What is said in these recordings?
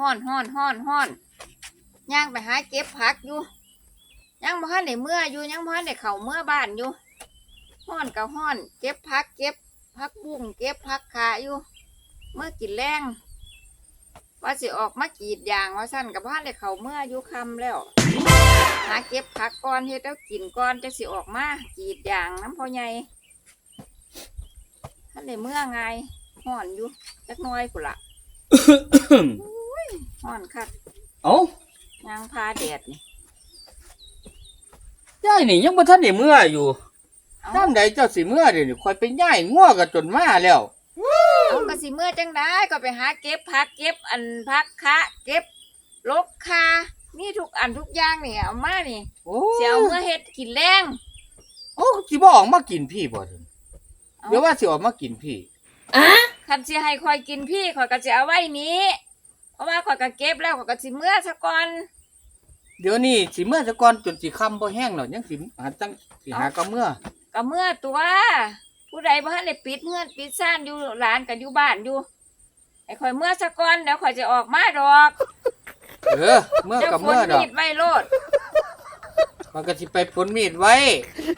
ฮ้อนฮ้อนฮ้อนฮ้อนย่างไปหาเก็บผักอยู่ยังบ่ทันได้เมื่ออยู่ยังบ่ทันได้เข้าเมื่อบ้านอยู่ฮ้อนก็ฮ้อน เก็บผักเก็บผักบุ้งเก็บผักขาอยู่ เมื่อกินแรงว่าสิออกมากรีดยางว่าสั้นกับบ้านได้เข้าเมื่ออยู่คำแล้วหาเก็บผักก่อนเฮ็ดแล้วกินก่อนจะสิออกมากรีดยางน้ำพ่อใหญ่ท่านได้เมื่อไงห่อนอยู่จักหน้อยพุ่นละ ห่อนคักเอ้ายางพาแดดนี่ยายนี่ยังบ่ทันได้เมื่ออยู่เอาตามใดเจ้าสิเมื่อเดี๋ยวนี้ข่อยไปย้ายงัวก็จนมาแล้ว เอากระสิเมื่อจังได้ก็ไปหาเก็บผักเก็บอันผักคะเก็บลกคานี่ทุกอันทุกอย่างนี่เอามานี่โอ้เสียวเมื่อเฮ็ดกินแรงโอ้สิบ่ออกมากินพี่บ่ถึงเอาเดี๋ยวว่าสิออกมากินพี่ คันสิให้คอยกินพี่คอยก็จะเอาไว้นี้เพ ราะว่าคอยก็เก็บแล้วคอยก็สิเมื่อซะก่อนเดี๋ยวนี้สิเมื่อซะก่อนจนสิค่ำบ่แห้งแล้วยังสิหาจังสิหาก็เมื่อก็เมื่อตัว ผู้ใดบ่ทันได้ปิดเงื่อนปิดซ่านอยู่ร้านกันอยู่บ้านอยู่ไอ้คอยเมื่อซะก่อนเดี๋ยวคอยจะออกมาดอกเออ เมื่อเจ้ากับฝนเมื่อดอกมีดไว้โลดมันก็สิไปผลมีดไว้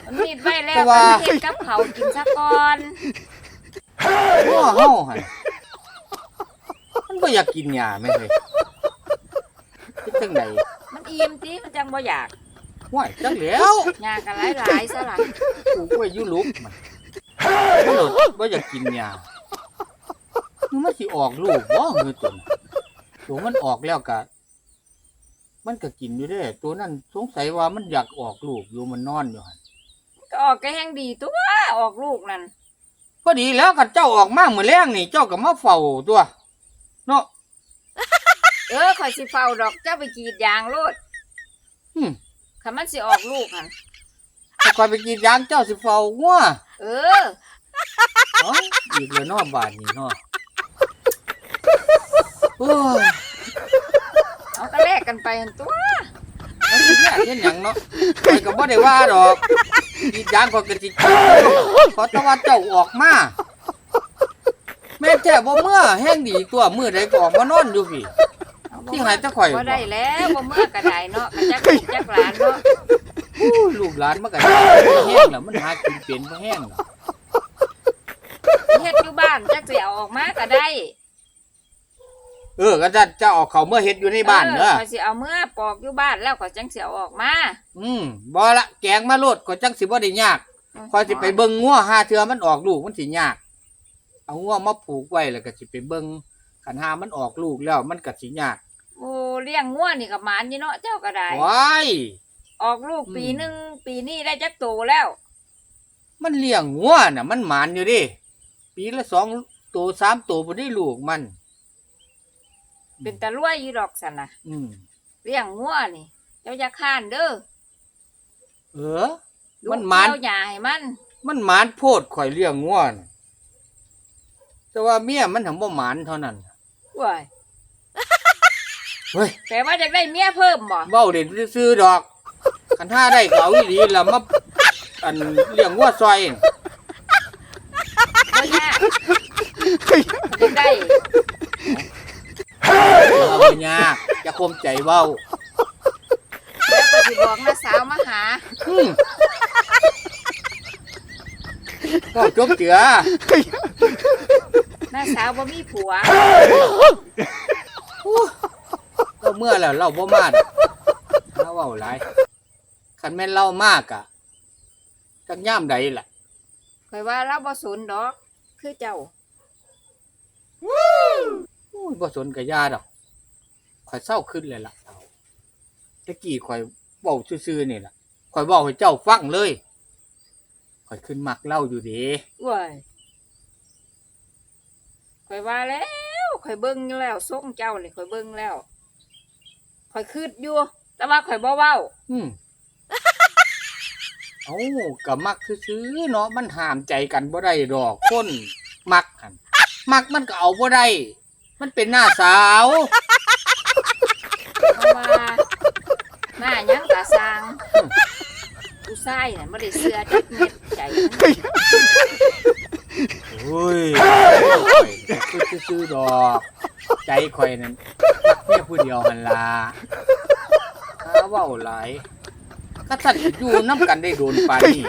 มันมีดไว้แล้วเพราะก็ว่าเฮ็ดกับเขาวกินซะก่อนงัวเฮาหั่น มันบ่อยากกินหญ้าแม่นเลยคิดจังไดมันอิ่มติมันจังบ่อยากห้วยจังแล้วยากันหลายๆซะล่ะปลูกไว้อยู่หลุมมันมันโดดบ่อยากกินหญ้าคือมันสิออกลูกบ่มือตนตัวมันออกแล้วก็มันก็กินอยู่เด้ ตัวนั้นสงสัยว่ามันอยากออกลูกอยู่มันนอนอยู่หั่นก็ออกก็แห้งดีตัวออกลูกนั่น พอดีแล้วกันเจ้าออกมาเมื่อแรงนี่ เจ้าก็มาเฝ้าตัว เนาะเออคอยสิเฝ้าดอกเจ้าไปกรีดยางโลดอืมคันมันสิออกลูกหั่นถ้าคอยไปกรีดยางเจ้าสิเฝ้างัวเออ เอ้าอีกแล้วเนาะบาดนี้เนาะโอ้ยเอาก็แลกกันไปหั่นตัว มันสิแยกเห็นหยังเนาะคอยก็บ่ได้ว่าดอกกรีดยางก็กระจิกขอแตะว่าเจ้าออกมา แม่แท้บ่เมื่อแห้งดีตัวมื้อใดก็ออกมานอนอยู่พี่เอาบ่ที่ไหนจะข่อยบ่ได้แล้วบ่เมื่อกระไดเนาะกระจักลูกจักหลานเนาะอู้ลูกหลานมันก็แห้งแล้วมันหากินเป็นบ่แห้งแล้วเฮ็ดอยู่บ้านจักสิเอาออกมาก็ได้เออก็จะจะเออกเขาเมื่อเฮ็ดอยู่ในบ้านเด้ออข้อยสิเอาเมื่อปอกอยู่บ้านแล้วก็จังสิเอาออกมาอืมบ่ละแกงมาโลดก็จังสิบ่ได้ยากคอยสิไปเบิ่งงัวหาเทื่อมันออกลูกมันสิยาก เอางัวมาผูกไว้แล้วก็สิไปเบิ่งคันหามันออกลูกแล้วมันก็สิยากโอ้เลี้ยงงัวนี่ก็หมานอยู่เนาะเจ้าก็ได้ ว้าย ออกลูกอืม ปีหนึงปีนี้ได้จักโตแล้ว มันเลี้ยงงัวน่ะ มันหมานอยู่เดิปีละสองตัวสามตัวบ่ได้ลูกมัน เป็นตะรวยอยู่ดอกสันน่ะอืมเลี้ยงงัวนี่ เจ้าอย่าข้านเด้อเออ ลูกมันหมาน เจ้าหญ้าให้มัน มันหมานโพดข่อยเลี้ยงงัวน่ะ แต่ว่าเมียมันถึงบ่หมานเท่านั้นว้ายเฮ้ยแต่ว่าอยากได้เมียเพิ่มบ่เบ้าเด่นซื้อๆดอกคันท่าได้ก็เอาอีหลีแล้วมาอันเลี้ยงวัวซอยบ่ยากอยากได้เอาไปยากจะคมใจเบ้าแล้วก็สิบอกน้าสาวมาหาอืมก็จบเจือ น้าสาวบ่มีผัวก็เมื่อแล้วเราบ่มาดถ้าเว้าหลายคันแม่นเล่ามากอะจักย่ามใดล่ะข่อยว่าเราบ่สนดอก คือเจ้าอุ้ยบ่สนกับยาดอกข่อยเศร้าขึ้นเลยล่ะเอาตะกี้ข่อยเว้าซื่อๆนี่ล่ะข่อยเว้าให้เจ้าฟังเลยข่อยขึ้นมักเล่าอยู่เด้ว้าย ข่อยว่าแล้วข่อยเบิ่งแล้วทรงเจ้านี่ข่อยเบิ่งแล้วข่อยคืดอยู่ แต่ว่าข่อยบ่เว้าอืมเอ้าก็มักซื้อๆเนาะมันห้ามใจกันบ่ได้ดอกคนมักหันมักมันก็เอาบ่ได้ มันเป็นหน้าสาว เพราะว่าหน้าหยังกะสร้างผู้ชายน่ะบ่ได้เสื้อจักเม็ดใจมัน โอ้ย ข่อยคือซื้อๆดอก ใจข่อยนั่นมักเมียผู้เดียวหันล่ะหาเว้าหลายก็ท่านอยู่น้ำกันได้โดนปานนี้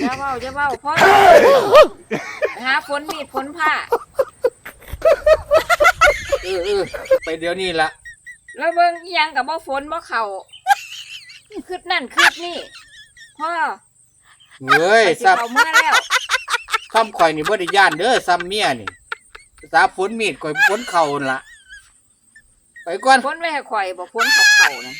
อย่าเว้าอย่าเว้าพ่อหาฝนมีดฝนผ้า เออเออไปเดี๋ยวนี้ละแล้วเบิ่งอีหยังกับบ่ฝนบ่เข้าคืดนั่นคืดนี่พ่อเฮ้ยไปสิซับ เข้าเมื่อแล้ว ซ้ำข่อยนี่บ่ได้ย่านเด้อซ้ำเมียนี่สาฝนมีดข่อยฝนเข่านั่นละไปก่อนฝนไว้ให้ข่อยบ่ฝนเข้าเข้านะ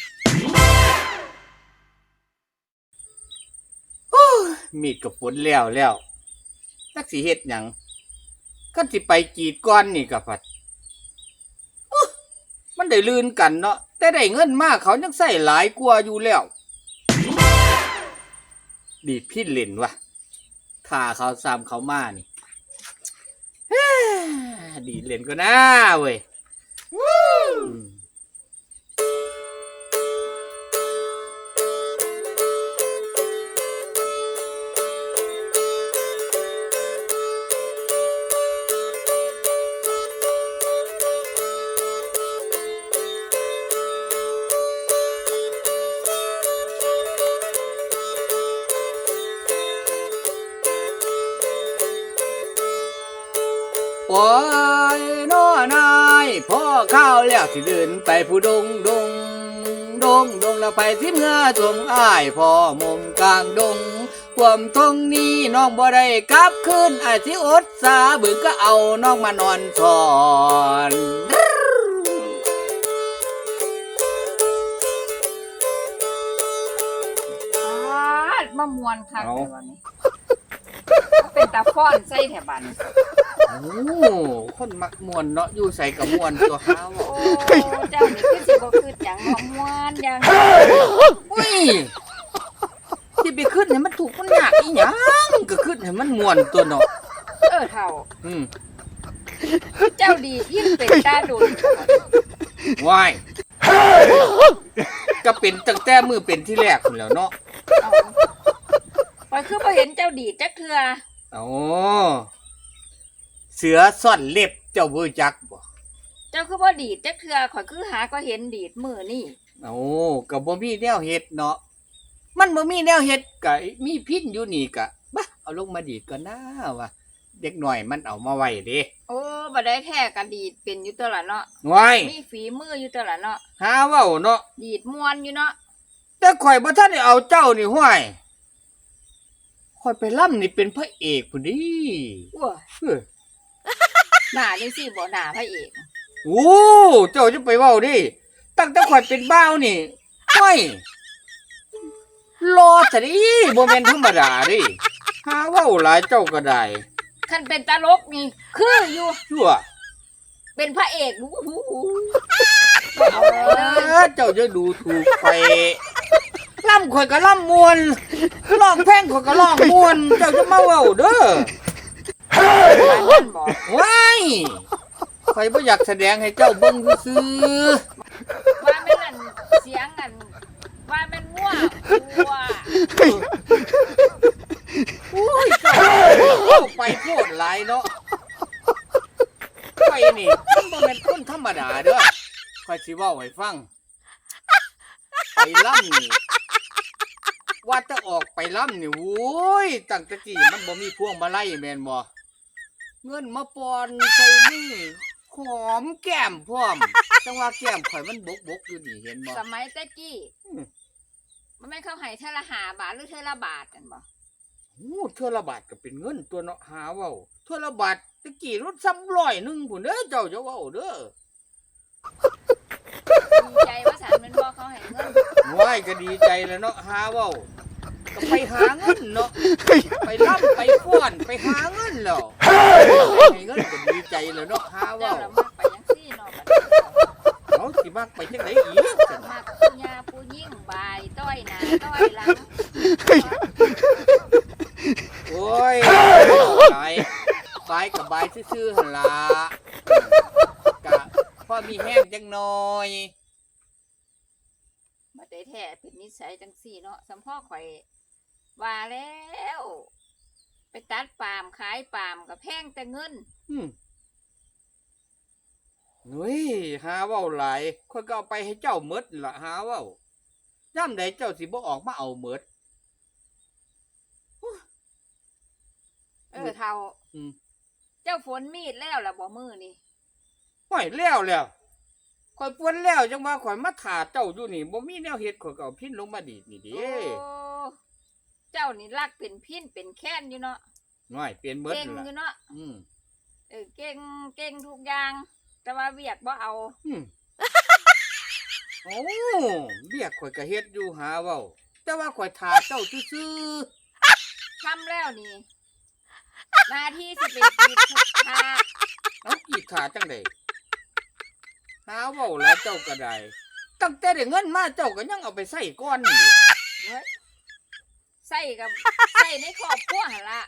มีดกับฝนแล้วแล้วนักสิเฮ็ดหยังก็สิไปกรีดก้อนนี่กับพัดอุ๊ยมันได้ลื่นกันเนาะแต่ได้เงินมากเขายังใส่หลายกว่าอยู่แล้ว ดีดพี่เล่นวะถ้าเขาซ้ำเขามานี่ดีเล่นก็น่าเว้ย โอ้ยน้อนายพ่อข้าวแล้วสิเดินไปผู้ดงดงดงดงแล้วไปสิเมื่อทงอ้ายพ่อมุมกลางดงความทงนี้น้องบ่ได้กลับคืนอาจสิอดสาบึกก็เอาน้องมานอนสอนปาดมามวนคักเลยวันนี้เป็นตาฟ้อนใส่แถวบัน โอ้คนมักมวนเนาะอยู่ใส่กับมวนตัวข้าวโอ้เจ้านี่คือสิบ่คือหยังมามวนหยังอุ้ยที่ไปขึ้นให้มันถูกมันยากอีหยังก็ขึ้นให้มันมวนตัวเนาะเออเท่าอืมเจ้าดียิ่งเป็นตาดุนว้ายก็เป็นตั้งแต่มือเป็นที่แรกพุ่นแหล้วเนาะเอาปอยคือพอเห็นเจ้าดีจักเทือโอ้เสือซ่อนเล็บเจ้าเบอจักบ่เจ้าคือบ่ดีดจักเทือข่อยคือหาก็เห็นดีดมือนี่โอ้ก็บ่มีแนวเฮ็ดเนาะมันบ่มีแนวเฮ็ดก็มีพิษอยู่นี่ก็บะเอาลงมาดีดก่อนนะว่าเด็กหน่อยมันเอามาไว้เด้โอ้บ่ได้แท้ก็ดีดเป็นอยู่ตัวละเนาะว้ายมีฝีมืออยู่ตัวละเนาะหาเว้าเนาะดีดม่วนอยู่เนาะแต่ข่อยบ่ทันได้เอาเจ้านี่ห้วยข่อยไปล่ำนี่เป็นพระเอกพุ่นดิว้าเอ้อ หน้าจังซี่บ่หน้าพระเอกโอ้เจ้าจะไปเว้าดิตั้งแต่ข่อยเป็นบ้าวนี่ห้วยรอซะดิบ่แม่นธรรมดาดิหาเว้าหลายเจ้าก็ได้คันเป็นตลกนี่คืออยู่ชั่วเป็นพระเอกโอ้โหเออเจ้าจะดูถูกไปล่ำข่อยก็ล่ำมวนร้องเพลงข่อยก็ร้องมวน เจ้าจะมาเว้าเด้อนั่นบอก ว้ายข่อยบ่อยากแสดงให้เจ้าเบิ่งซื่อว่าแม่นอั่นเสียงอันว่าแม่นง่วงัวๆอุ้ยเจ้าเว้าไปโพดหลายเนาะข่อยนี่มันบ่แม่นคนธรรมดาเด้อข่อยสิเว้าให้ฟังไปล่ำนี่ว่าจะออกไปล่ำนี่โว้ยตั้งแต่กี้มันบ่มีพวงมาลัยแม่นบ่ เงินมาปอนใส่มือหอมแก้มพร้อม จังว่าแก้มข่อยมันบกบกอยู่นี่เห็นบ่ สมัยตะกี้อืม มันไม่นเข้าให้เทอละหาบาทหรือเทอละบาทกันบ่โอ้เท่าละบาทก็เป็นเงินตัวเนาะหาเว้าเท่าละบาทตะกี้รถซ้ำร้อยหนึงพุ่นเด้อเจ้าจะเว้าเด้อดีใจว่าสารมันบ่เขาให้เงินว้ายก็ดีใจแล้วเนาะหาเว้า ก็ไปหาเงินเนาะไปร่ำไปฟ้อนไปหาเงินแล้วให้เงินก็ดีใจแล้วเนาะหาเจ้าเว้าละมักไปยังซี่เนาะบัดนี้เขาสิมักไปจังไดอีกซั่นมักผู้ยาผู้ยิ่งบายต้อยหน้าต้อยหลังโอ้ยบายบายกับบายซื่อๆหั่นล่ะกะพอมีแห้งจังหน่อยบ่ได้แท้เป็นนิสัยจังซี่เนาะสำพ่อข่อย ว่าแล้ว ไปตัดปาล์มขายปาล์มก็แพงแต่เงิน อืมเฮ้ยหาเว้าหลายค่อยก็เอาไปให้เจ้าหมดล่ะหาเว้าย่ำใดเจ้าสิบ่ออกมาเอาหมด เออเท่าอืม เจ้าฝนมีดแล้วล่ะบ่มือนี่ห้อยแล้วแล้วข่อยปวนแล้วจังว่าข่อยมาถ่าเจ้าอยู่นี่บ่มีแนวเฮ็ดข่อยก็เอาพินลงมาดีดนี่เด้โอ้ เจ้านี่รักเป็นพินเป็นแค้นอยู่เนาะน้อยเป็นเบิดเก่งนั่นอยู่ล่ะเนาะอืมเออเก่งเก่งทุกอย่าง แต่ว่าเวียกบ่เอาอืมโอ้เรียกข่อยก็เฮ็ดอยู่หาเว้าแต่ว่าข่อยถ่าเจ้าซื่อทำแล้วนี่หน้าที่สิเป็นกีดทาๆเอากี่ถ่าจังได๋หาเว้าแล้วเจ้าก็ได้ตั้งแต่ได้เงินมาเจ้าก็ยังเอาไปใส่ก้อนนี่เฮ้ย ใส่กับ ใส่ในครอบครัวหั่นละ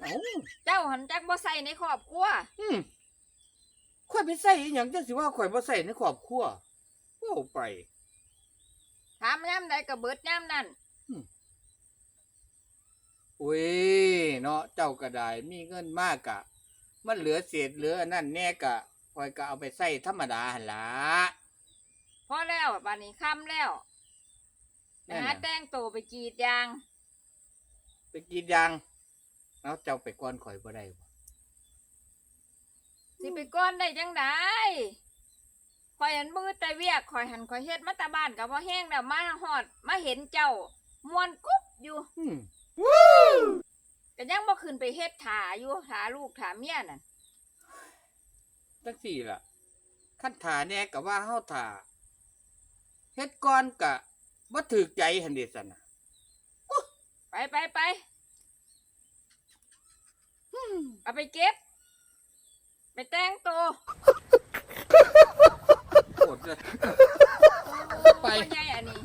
เอ้าเจ้าหันจักบ่ใส่ในครอบครัวอืมข่อยไปใส่อีหยังจังสิว่าข่อยบ่ใส่ในครอบครัวเว้าไป ถามย่ำใดก็เบิดย่ำนั่นโอ้ยเนาะเจ้าก็ได้มีเงินมากกะ มันเหลือเศษเหลืออันนั่นแน่กะคอยก็เอาไปใส่ธรรมดาหั่นล่ะพอแล้วบัดนี้ค่ำแล้วไปนั่นหาน่ะแต่งตัวไปกรีดยาง ไปกรีดยางแล้วเจ้าไปก่อนข่อยบ่ได้บ่สิไปก้อนได้จังไดคอยหันมือแต่เวียกคอยหันคอยเฮ็ดมาแตาบ้านกับว่าแห้งแล้วมาหอด มาเห็นเจ้ามวนกุ๊บอยู่อืมก็ยังบ่ขึ้นไปเฮ็ดถาอยู่ถาลูกถาเมียนั่นจังสี่ล่ะขั้นถาแน่ก็ว่าเฮาถาเฮ็ดก่อนกะบ่ถูกใจหั่นเด้ซั่นน่ะ ไปไปไปเอาไปเก็บ ไปแต่งตัวโคตรเลยไปใหญ่อันนี้